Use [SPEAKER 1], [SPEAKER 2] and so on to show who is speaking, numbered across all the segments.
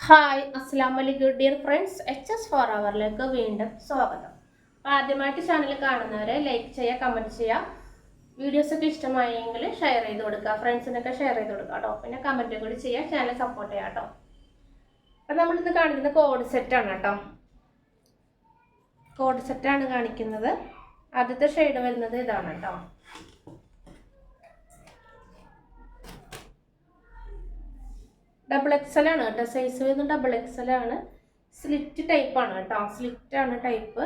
[SPEAKER 1] Hi അസ്സാം വലൈക്കും dear friends H S four അവറിലേക്ക് വീണ്ടും സ്വാഗതം. അപ്പോൾ ആദ്യമായിട്ട് ചാനൽ കാണുന്നവരെ ലൈക്ക് ചെയ്യുക കമന്റ് ചെയ്യുക. വീഡിയോസ് ഒക്കെ ഇഷ്ടമായെങ്കിൽ ഷെയർ ചെയ്ത് കൊടുക്കുക ഫ്രണ്ട്സിനൊക്കെ ഷെയർ ചെയ്ത് കൊടുക്കുക കേട്ടോ പിന്നെ കമന്റും കൂടി ചെയ്യുക ചാനൽ സപ്പോർട്ട് ചെയ്യാം കേട്ടോ അപ്പം നമ്മളിന്ന് കാണിക്കുന്ന കോഡ് സെറ്റാണ് കേട്ടോ കോഡ് സെറ്റാണ് കാണിക്കുന്നത്. ആദ്യത്തെ ഷെയ്ഡ് വരുന്നത് ഇതാണ് കേട്ടോ ഡബിൾ എക്സൽ ആണ്. കേട്ടോ സൈസ് വരുന്നത് ഡബിൾ എക്സൽ ആണ്. സ്ലിറ്റ് ടൈപ്പ് ആണ് കേട്ടോ. സ്ലിറ്റ് ആണ് ടൈപ്പ്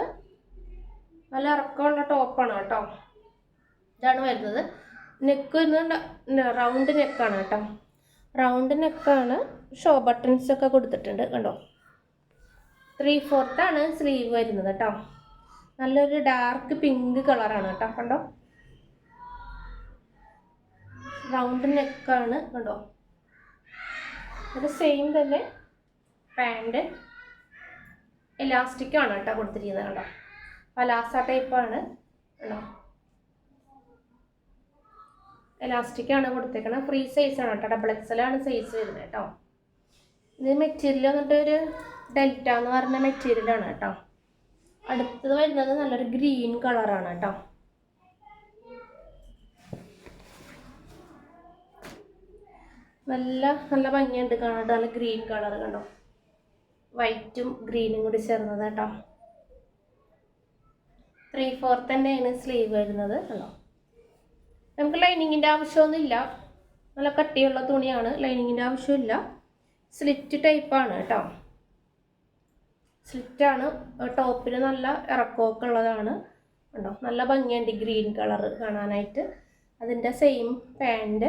[SPEAKER 1] നല്ല ഇറക്കമുള്ള ടോപ്പാണ് കേട്ടോ. ഇതാണ് വരുന്നത്. നെക്ക് വരുന്നത് റൗണ്ട് നെക്കാണ് കേട്ടോ. റൗണ്ട് നെക്കാണ് ഷോ ബട്ടൺസ് ഒക്കെ കൊടുത്തിട്ടുണ്ട് കണ്ടോ? ത്രീ ഫോർത്താണ് സ്ലീവ് വരുന്നത് കേട്ടോ. നല്ലൊരു ഡാർക്ക് പിങ്ക് കളറാണ് കേട്ടോ കണ്ടോ? റൗണ്ട് നെക്കാണ് കണ്ടോ? അത് സെയിം തന്നെ. പാന്റ് ഇലാസ്റ്റിക്കാണ് കേട്ടോ കൊടുത്തിരിക്കുന്നത് കേട്ടോ. പലാസ ടൈപ്പാണ് കേട്ടോ. ഇലാസ്റ്റിക്കാണ് കൊടുത്തേക്കുന്നത് ഫ്രീ സൈസ് ആണ് കേട്ടോ. ഡബിൾ എക്സൽ ആണ് സൈസ് വരുന്നത് കേട്ടോ. ഇത് മെറ്റീരിയൽ വന്നിട്ട് ഒരു ഡെൽറ്റ എന്ന് പറഞ്ഞ മെറ്റീരിയലാണ് കേട്ടോ. അടുത്തത് വരുന്നത് നല്ലൊരു ഗ്രീൻ കളറാണ് കേട്ടോ. നല്ല നല്ല ഭംഗിയുണ്ട് കാണാൻ നല്ല ഗ്രീൻ കളർ കണ്ടോ? വൈറ്റും ഗ്രീനും കൂടി ചേർന്നത് കേട്ടോ. ത്രീ ഫോർത്ത് തന്നെയാണ് സ്ലീവ് വരുന്നത് കണ്ടോ? നമുക്ക് ലൈനിങ്ങിന്റെ ആവശ്യമൊന്നുമില്ല. നല്ല കട്ടിയുള്ള തുണിയാണ് ലൈനിങ്ങിന്റെ ആവശ്യമില്ല. സ്ലിറ്റ് ടൈപ്പാണ് കേട്ടോ. സ്ലിറ്റാണ് ടോപ്പിന് നല്ല ഇറക്കമൊക്കെ ഉള്ളതാണ് കണ്ടോ? നല്ല ഭംഗിയുണ്ട് ഗ്രീൻ കളർ കാണാനായിട്ട്. അതിന്റെ സെയിം പാന്റ്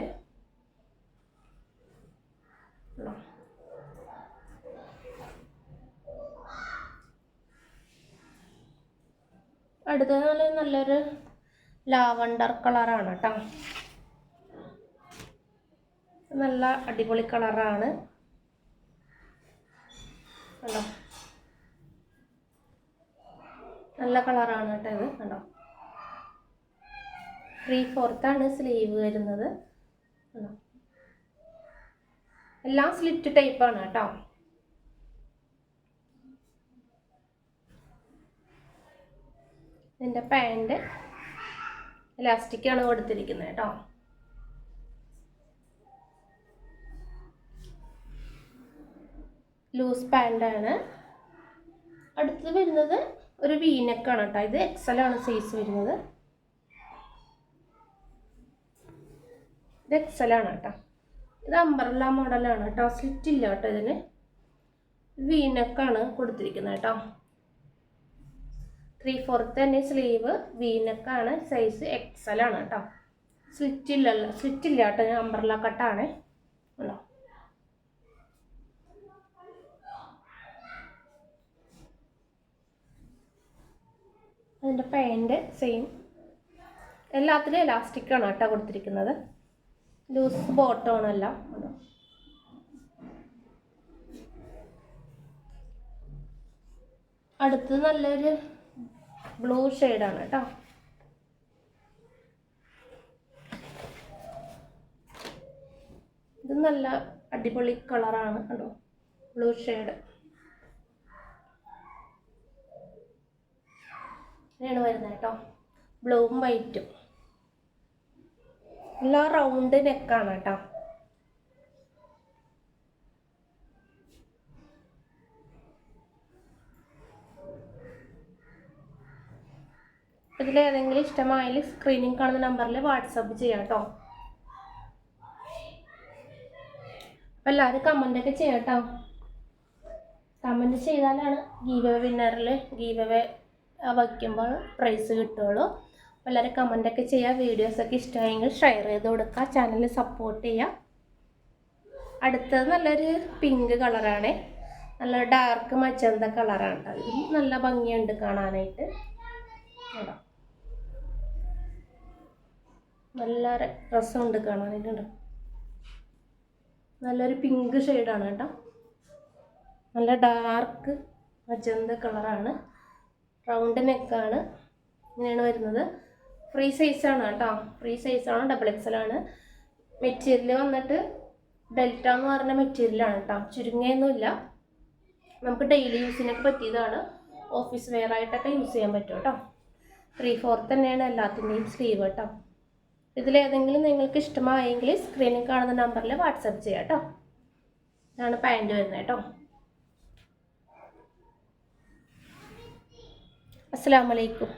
[SPEAKER 1] അടുത്തത് നല്ല നല്ലൊരു ലാവണ്ടർ കളറാണ് കേട്ടോ. നല്ല അടിപൊളി കളറാണ്. കണ്ടോ? നല്ല കളറാണ് കേട്ടോ ഇത് കണ്ടോ? ത്രീ ഫോർത്താണ് സ്ലീവ് വരുന്നത്. എല്ലാം സ്ലിറ്റ് ടൈപ്പാണ് കേട്ടോ. ഇതിന്റെ പാന്റ് ഇലാസ്റ്റിക്കാണ് കൊടുത്തിരിക്കുന്നത് കേട്ടോ. ലൂസ് പാന്റാണ് അടുത്തത് വരുന്നത് ഒരു വീനക്കാണ് കേട്ടോ. ഇത് എക്സൽ ആണ് സൈസ് വരുന്നത്. ഇത് ആണ് കേട്ടോ. ഇത് അമ്പർല മോഡലാണ് കേട്ടോ. സ്ലിറ്റ് ഇല്ല കേട്ടോ ഇതിന്. വീനക്കാണ് കൊടുത്തിരിക്കുന്നത് കേട്ടോ. ത്രീ ഫോർത്ത് തന്നെ സ്ലീവ് വീനക്കാണ് സൈസ് എക്സൽ ആണ് കേട്ടോ. സ്വിച്ച് ഇല്ലല്ലോ. സ്വിച്ച് ഇല്ല കേട്ടോ. ഞാൻ അമ്പർല കട്ടാണ് ഉണ്ടോ? അതിന്റെ പാന്റ് സെയിം എല്ലാത്തിലും ഇലാസ്റ്റിക്കാണ് കേട്ടോ കൊടുത്തിരിക്കുന്നത്. ലൂസ് ബോട്ടമാണല്ല ഉണ്ടോ അടുത്ത് നല്ലൊരു ബ്ലൂ ഷെയ്ഡാണ് കേട്ടോ. ഇത് നല്ല അടിപൊളി കളറാണ് കേട്ടോ ബ്ലൂ ഷെയ്ഡ് ഇങ്ങനെയാണ് വരുന്നത് കേട്ടോ. ബ്ലൂവും വൈറ്റും എല്ലാം റൗണ്ട് നെക്കാണ് കേട്ടോ. ഇതിൽ ഏതെങ്കിലും ഇഷ്ടമായാൽ സ്ക്രീനിൽ കാണുന്ന നമ്പറിൽ വാട്സപ്പ് ചെയ്യാം കേട്ടോ അപ്പം എല്ലാവരും കമന്റൊക്കെ ചെയ്യാം കേട്ടോ കമന്റ് ചെയ്താലാണ് ഗീവ് വിന്നറിൽ ഗീവ് വയ്ക്കുമ്പോൾ പ്രൈസ് കിട്ടുള്ളൂ. അപ്പോൾ എല്ലാവരും കമന്റൊക്കെ ചെയ്യുക വീഡിയോസൊക്കെ ഇഷ്ടമായെങ്കിൽ ഷെയർ ചെയ്ത് കൊടുക്കുക ചാനൽ സപ്പോർട്ട് ചെയ്യുക അടുത്തത് നല്ലൊരു പിങ്ക് കളറാണ് നല്ല ഡാർക്ക് മച്ചന്ത കളറാണ് ഇത് നല്ല ഭംഗിയുണ്ട് കാണാനായിട്ട്. കേട്ടോ നല്ല രസമുണ്ട് കാണാനായിട്ട് നല്ലൊരു പിങ്ക് ഷെയ്ഡാണ് കേട്ടോ. നല്ല ഡാർക്ക് മജന്ത കളറാണ് റൗണ്ട് നെക്കാണ് ഇങ്ങനെയാണ് വരുന്നത്. ഫ്രീ സൈസാണ് കേട്ടോ. ഫ്രീ സൈസാണ് ഡബിൾ എക്സൽ ആണ്. മെറ്റീരിയൽ വന്നിട്ട് ഡെൽറ്റ എന്ന് പറഞ്ഞ മെറ്റീരിയലാണ് കേട്ടോ. ചുരുങ്ങിയൊന്നുമില്ല നമുക്ക് ഡെയിലി യൂസിനൊക്കെ പറ്റിയതാണ്. ഓഫീസ് വെയർ ആയിട്ടൊക്കെ യൂസ് ചെയ്യാൻ പറ്റും കേട്ടോ. ത്രീ ഫോർത്ത് തന്നെയാണ് എല്ലാത്തിന്റെയും സ്ലീവ് കേട്ടോ. ഇതിലേതെങ്കിലും നിങ്ങൾക്ക് ഇഷ്ടമായെങ്കിൽ സ്ക്രീനിൽ കാണുന്ന നമ്പറിൽ വാട്സപ്പ് ചെയ്യാം കേട്ടോ ഇതാണ് പാന്റ് വരുന്നത് കേട്ടോ അസ്സാം വലൈക്കും